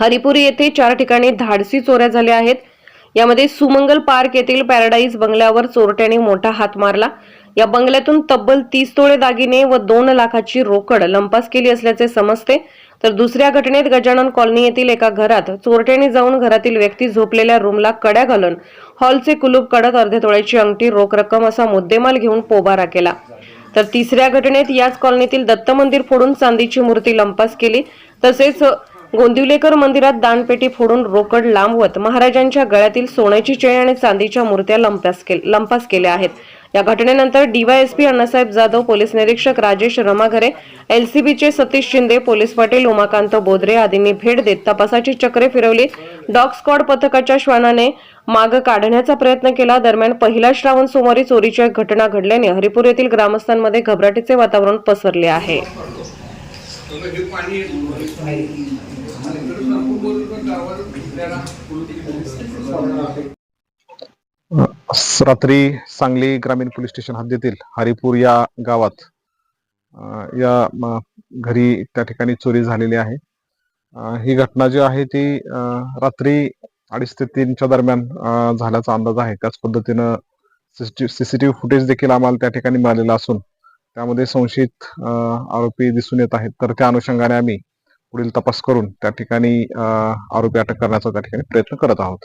हरिपुरी येथे चार ठिकाणी धाडसी चोऱ्या झाल्या आहेत. यामध्ये सुमंगल पार्क येथील पॅराडाईज बंगल्यावर चोरट्याने मोठा हात मारला. या बंगल्यातून तब्बल तीस तोळे दागिने व दोन लाखाची रोकड लंपास केली असल्याचे समजते. तर दुसऱ्या घटनेत गजानन कॉलनी येथील एका घरात चोरट्याने जाऊन घरातील व्यक्ती झोपलेल्या रूमला कड्या घालून हॉलचे कुलूप काढत अर्ध्या तोळ्याची अंगठी रोख रक्कम असा मुद्देमाल घेऊन पोबारा केला. तर तिसऱ्या घटनेत याच कॉलनीतील दत्त मंदिर फोडून चांदीची मूर्ती लंपास केली. तसेच गोंदिवलेकर मंदिरात दानपेटी फोडून रोकड लांबवत महाराजांच्या गळ्यातील सोन्याची चेन आणि चांदीच्या मूर्त्या लंपास केल- लंपास केल्या आहेत. या घटनेनंतर डीवायएसपी अण्णासाहेब जाधव पोलीस निरीक्षक राजेश रमाघरे एलसीबीचे सतीश शिंदे पोलीस पाटील उमाकांत बोधरे आदींनी भेट देत तपासाची चक्रे फिरवली. डॉग स्क्वॉड पथकाच्या श्वानाने माग काढण्याचा प्रयत्न केला. दरम्यान पहिला श्रावण सोमवारी चोरीची एक घटना घडल्याने हरिपूर येथील ग्रामस्थांमध्ये घबराटीचे वातावरण पसरले आहे. रात्री सांगली ग्रामीण पोलीस स्टेशन हद्दीतील हरिपूर या गावात या घरी त्या ठिकाणी चोरी झालेली आहे. ही घटना जी आहे ती रात्री अडीच ते तीनच्या दरम्यान झाल्याचा अंदाज आहे. त्याच पद्धतीनं सीसीटीव्ही फुटेज देखील आम्हाला त्या ठिकाणी मिळालेला असून त्यामध्ये संशयित आरोपी दिसून येत आहेत. तर त्या अनुषंगाने आम्ही पुढील तपास करून त्या ठिकाणी अ, आरोपी अटक करण्याचा त्या ठिकाणी प्रयत्न करत आहोत.